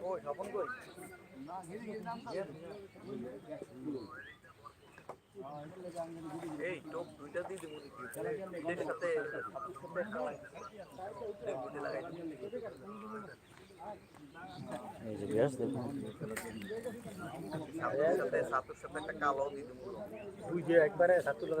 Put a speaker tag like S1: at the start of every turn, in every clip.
S1: কই স্বপন কই? এই টোপ দুইটা দিয়ে দেবো এদের সাথে।
S2: এই যে গ্যাস দেখুন
S1: সাথে সাথে একটা কালো দিয়ে দেবো।
S2: দুই যে একবারে সাতু লোক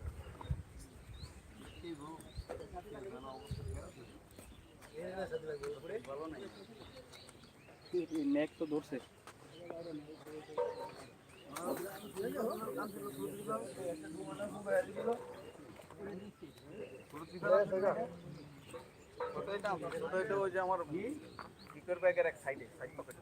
S2: নেক তো ধরছে।
S1: আমার ভিতর ব্যাগের এক সাইডে সাইড পকেটে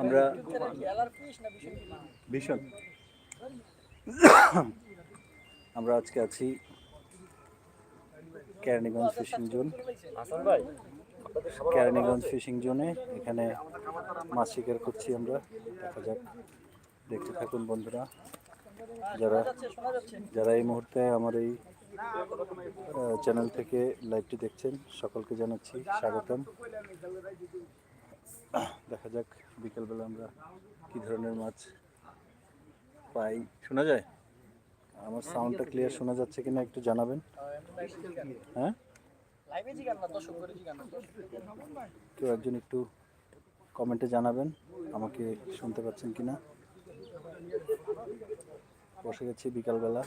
S2: আমরা ভীষণ। আমরা আজকে আছি Keraniganj fishing zone. Keraniganj fishing জোনে এখানে মাছ শিকার করছি আমরা। দেখা যাক দেখতে থাকুন বন্ধুরা। যারা যারা এই মুহূর্তে আমার এই চ্যানেল থেকে লাইভটি দেখছেন সকলকে জানাচ্ছি স্বাগতম। দেখা যাক বিকেলবেলা আমরা কি ধরনের মাছ পাই। শোনা যায়? আমার সাউন্ডটা ক্লিয়ার শোনা যাচ্ছে কিনা একটু জানাবেন। হ্যাঁ? কেউ একজন একটু কমেন্টে জানাবেন, আমাকে শুনতে পাচ্ছেন কিনা? বসে গেছি বিকালবেলা।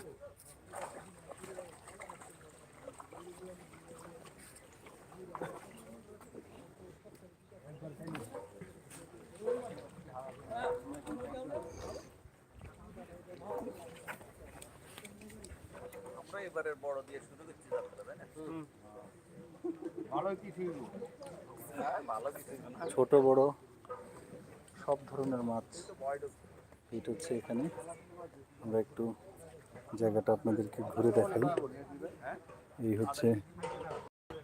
S1: আমরা এবারের বড় দিয়ে শুরু করছি যাত্রা না?
S3: ভালো কিছু
S1: হ্যাঁ ভালো কিছু
S2: ছোট বড় সব ধরনের মাছ হিট হচ্ছে এখানে। আমরা একটু জায়গাটা আপনাদেরকে ঘুরে দেখাই। এই হচ্ছে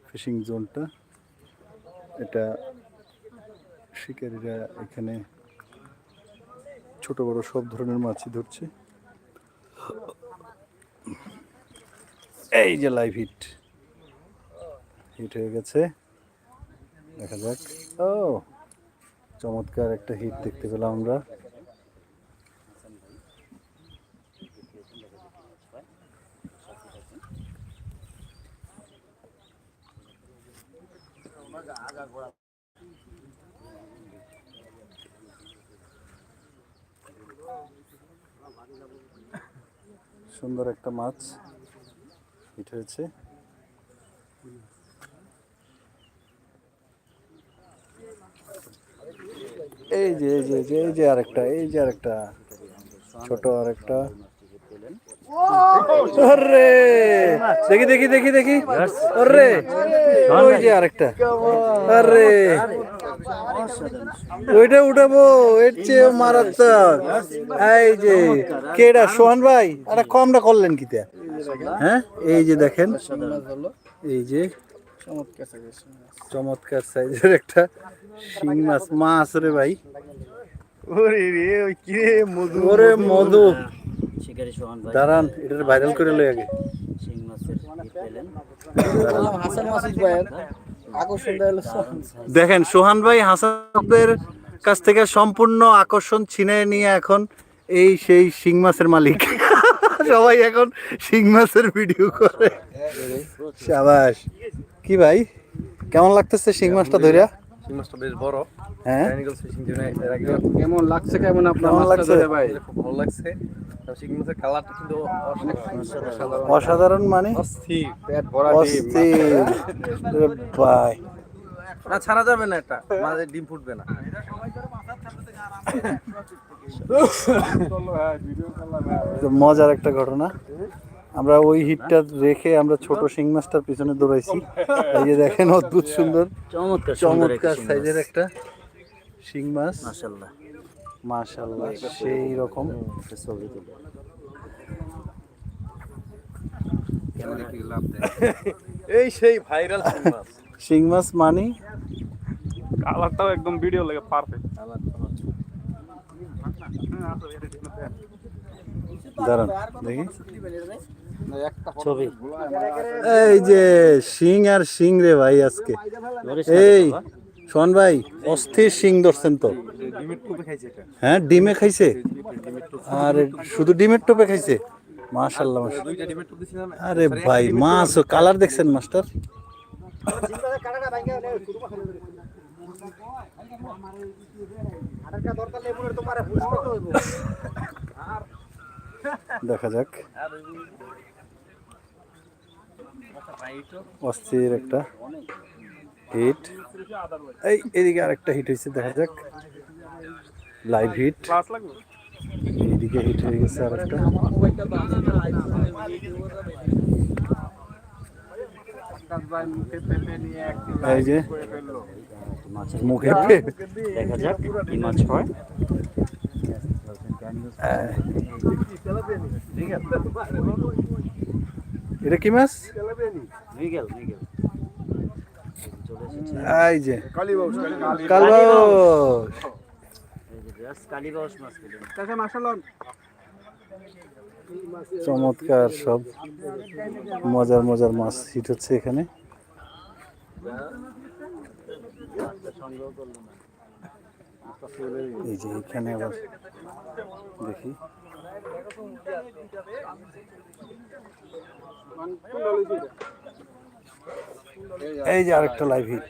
S2: ফিশিং জোনটা এটা শিকারীরা এখানে ছোট বড় সব ধরনের মাছই ধরছে। এই যে লাইভ হিট হিট হয়ে গেছে। দেখা যাক। ও, চমৎকার একটা হিট দেখতে পেলাম আমরা। সুন্দর একটা মাছ। হিট হয়েছে। এই যে এই যে এই যে আরেকটা, এই যে আরেকটা, ছোট আরেকটা। আরে দেখি দেখি দেখি দেখি। ওই যে আরেকটা। আরে! ওইটা উঠাবো, এর চেয়ে মারাত্মক। এই যে কেডা সোহান ভাই? আরে কমটা করলেন কি কিতা হ্যাঁ? এই যে দেখেন। এই যে চমৎকার সাইজের একটা শিং মাছ। মাছ রে ভাই।
S3: ওরে রে কি মধু
S2: ওরে মধু।
S4: সোহান ভাই।
S2: দাঁড়ান এটা ভাইরাল করে লই আগে।
S4: শিং মাছের
S1: হাসান মাসুদ ভাইয়ের
S2: দেখেন সোহান ভাই হাসানদের কাছ থেকে সম্পূর্ণ আকর্ষণ ছিনিয়ে নিয়ে এখন এই সেই শিং মাছের মালিক। সবাই এখন শিং মাছের ভিডিও করে। সাবাস। কি ভাই? কেমন লাগতেছে শিং মাছটা ধরিয়া
S1: বেশ বড়।
S2: হ্যাঁ?
S3: কেমন লাগছে কেমন আপনার
S2: কেমন লাগছে?
S3: ধরে ভাই?
S1: খুব ভালো লাগছে। কালারটা কিন্তু অসাধারণ।
S2: অসাধারণ মানে?
S1: অস্থির
S3: পেট ভরা
S2: অস্থির। ভাই।
S1: না ছাড়া যাবে না এটা। মাঝে ডিম ফুটবে না।
S2: মজার একটা ঘটনা। আমরা ওই হিটটা রেখে আমরা ছোট শিং মাছটার পিছনে দৌড়াইছি। এই যে দেখেন অদ্ভুত সুন্দর
S4: চমৎকার
S2: চমৎকার সাইজের একটা শিং মাছ।
S4: মাশাআল্লাহ।
S2: মাশাল্লাহ সেই রকম।
S4: ছবি তুলে
S1: এই সেই ভাইরাল শিং মাছ।
S2: শিং মাছ মানি
S3: কালারটাও একদম ভিডিও লাগে পারফেক্ট
S2: দাঁড়ান দেখি।
S4: ছবি।
S2: এই যে শিং আর শিং রে ভাই আজকে। এই শোন ভাই অস্থির শিং ধরছেন তো। হ্যাঁ ডিমে খাইছে? আর শুধু ডিমের টোপে খাইছে? মাশাল্লাহ আরে ভাই মাছ কালার দেখছেন মাস্টার? দেখা যাক। অস্থির একটা হিট। এই, এদিকে আরেকটা হিট হয়েছে দেখা যাক। Live hit. এইদিকে হিট হয়ে গেছে আরেকটা
S3: ভাই মুখে পেপে নিয়ে এক
S2: এই যে।
S3: করে ফেলল।
S4: মাছের
S2: মুখে
S4: দেখা যাক কি মাছ হয়।
S2: এটা কি মাছ? এই যে।
S3: কালীবাউস।
S4: কালীবাউস। মাছ
S2: চমৎকার সব। মজার মজার মাছ হিট হচ্ছে এখানে। এই যে এখানে আবার দেখি। এই যে আরেকটা লাইভ হিট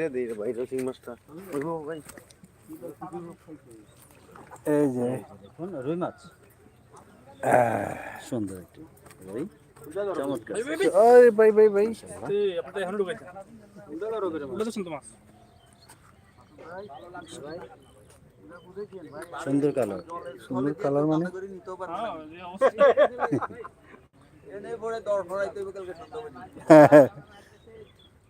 S1: রে ভাই মাছটা ওই গো ভাই
S2: এই যে
S4: রুই মাছ সুন্দর একটি রুই চমৎকার
S2: ওই ভাই ভাই ভাই
S4: সুন্দর কালার
S2: সুন্দর কালার মানে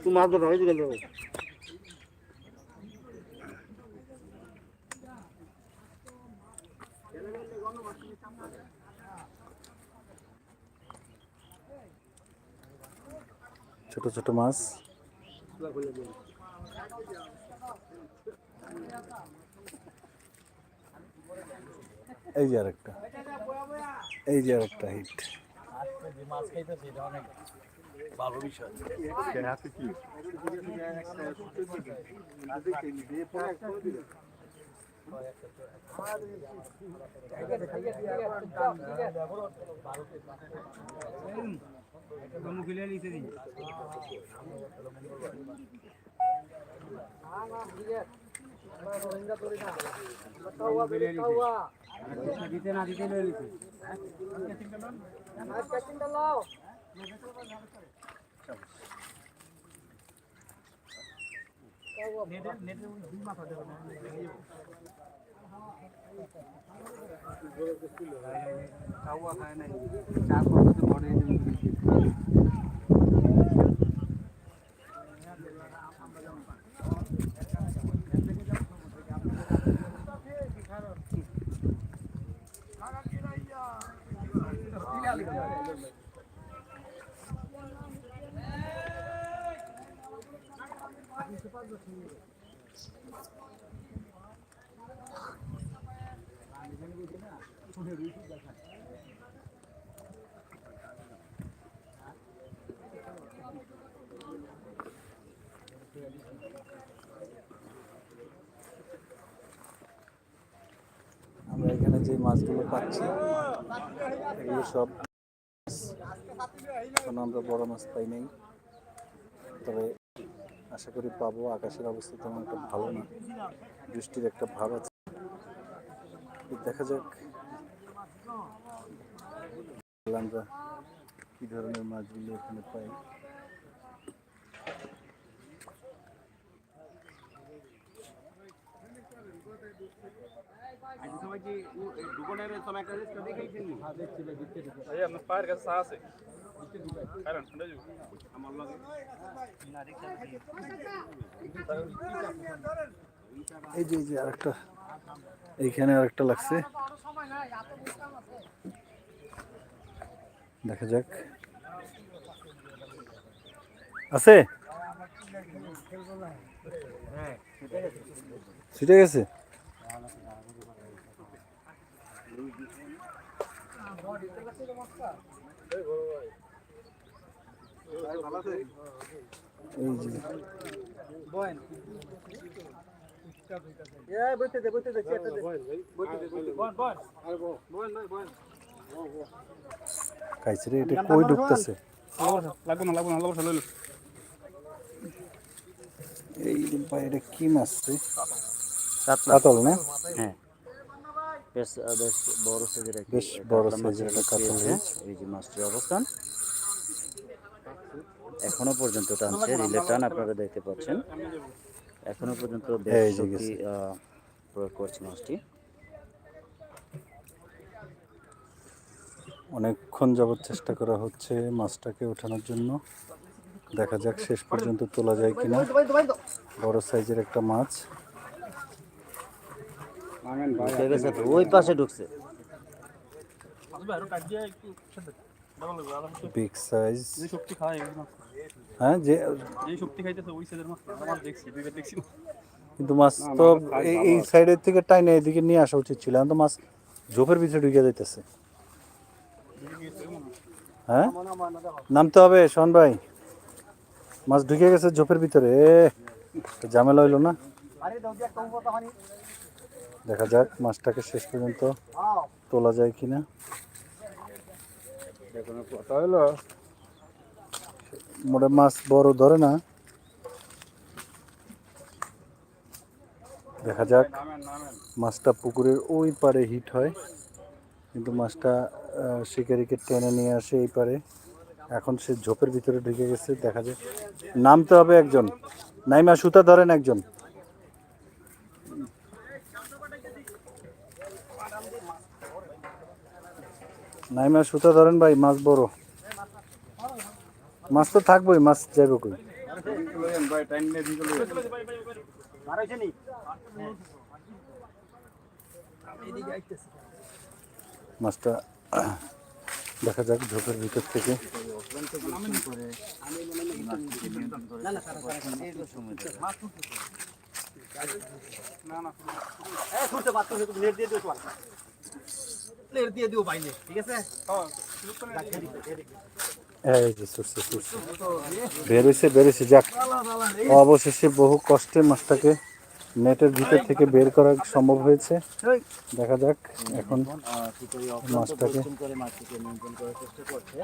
S4: তুই মাছ ধরো এদিকে যাও
S2: ছোট ছোট মাছ। এই যে আরেকটা এই যে আরেকটা হিট দিতে না দিতে লয়ে নিতে চা করতে বড় আমরা এখানে যে মাছগুলো পাচ্ছি এগুলো সব এখন আমরা বড় মাছ পাই নাই। তবে আশা করি পাবো। আকাশের অবস্থা তেমন একটা ভালো না। বৃষ্টির একটা ভাব আছে। দেখা যাক। আমরা কি ধরনের মাছগুলো এখানে পাই।
S3: ভাই আপনার পায়ের কাছে চা আছে কারণ শুনে যাব আমার লগে
S2: এই যে এই যে আরেকটা এইখানে আরেকটা লাগছে। দেখা যাক। আছে। ছুটে গেছে? এই যে খাইছে রে এটা কই ঢুকতেছে?
S3: লাগবো না লাগবো না লাগবো লইলো।
S2: এই ভাই এটা কি মাছ রে?
S4: কাতল
S2: না?
S4: হ্যাঁ। বেশ বেশ বড় সাইজের
S2: বেশ বড় সাইজের একটা
S4: বিক্রি
S2: কাতল মাছ।
S4: এই যে মাছটির অবস্থান। এখনও পর্যন্ত টানছে রিলে টান আপনারা দেখতে পাচ্ছেন। এখনও পর্যন্ত বেশ প্রয়োগ করছে মাছটি।
S2: অনেকক্ষণ যাবত চেষ্টা করা হচ্ছে মাছটাকে ওঠানোর জন্য। দেখা যাক শেষ পর্যন্ত তোলা যায় কিনা। বড় সাইজের একটা মাছ।
S4: ঢুকে গেছে তো ওই পাশে ঢুকছে।
S2: বিগ সাইজ হ্যাঁ যে
S3: যে শক্তি খাইতেছে ওই সাইজের মাছ। আমার দেখছি দুইবার দেখছি
S2: কিন্তু মাছ তো এই এই সাইডের থেকে টাইনে এদিকে নিয়ে আসা উচিত ছিল। তো মাছ ঝোপের ভিতরে ঢুকে যাইতেছে হ্যাঁ? নামতে হবে শোন ভাই। মাছ ঢুকে গেছে ঝোপের ভিতরে। এ, ঝামেলা হইল না। দেখা যাক মাছটাকে শেষ পর্যন্ত তোলা যায় কিনা। মোটে মাছ বড় ধরে না। দেখা যাক মাছটা পুকুরের ওই পারে হিট হয়। কিন্তু মাছটা শিকারিকে টেনে নিয়ে আসে এই পারে। এখন সে ঝোপের ভিতরে ঢুকে গেছে দেখা যায় নামতে হবে একজন। নাইমা সুতা ধরেন একজন। নাইমা সুতা ধরেন ভাই, মাছ বড়। মাছ তো থাকবোই, মাছ যাইব কই? মাছটা দেখা যাক ঝোপের ভিতর থেকে।
S5: প্লেয়ার দিয়ে
S2: বেরোইছে বেরোইছে যাক। অবশেষে বহু কষ্টে মাছটাকে নেটের ভিতর থেকে বের করা সম্ভব হয়েছে। দেখা যাক এখন মাছটাকে
S4: মাছটিকে নিয়ন্ত্রণ করার চেষ্টা করছে।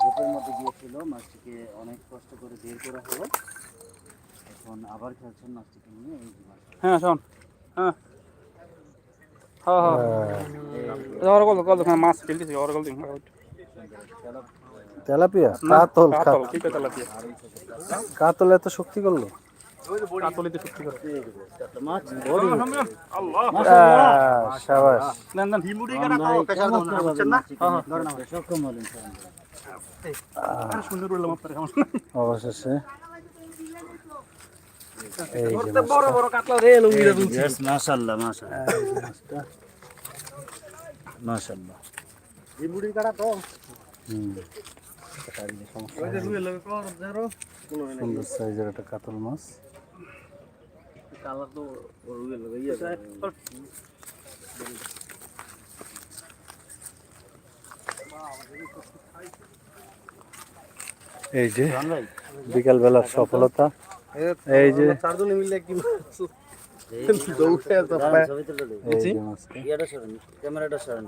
S4: ঝোপের মধ্যে গিয়েছিল মাছটিকে অনেক কষ্ট করে বের করা হলো।
S3: হ্যাঁ শোন। হ্যাঁ। হ্যাঁ। হ্যাঁ মাছ ফেলতেছি ওর গল্প
S2: তেলাপিয়া? কাতল এত শক্তি করল?
S3: কাতলিতে করে।
S4: মাছ
S3: আল্লাহ। দেন।
S2: অবশেষে।
S5: বড় বড় কাতলা রে লুঙ্গিরা দুলছি
S4: মাশাল্লাহ মাশাল্লাহ
S2: মাছটা
S4: মাশাল্লাহ
S2: হুম, সুন্দর সাইজের একটা কাতল মাছ।
S5: কালার তো রুয়ে লাগে
S2: এই যে বিকাল বেলার সফলতা। এই যে
S5: চারজনে মিলে কি
S4: ক্যামেরাটা সরেন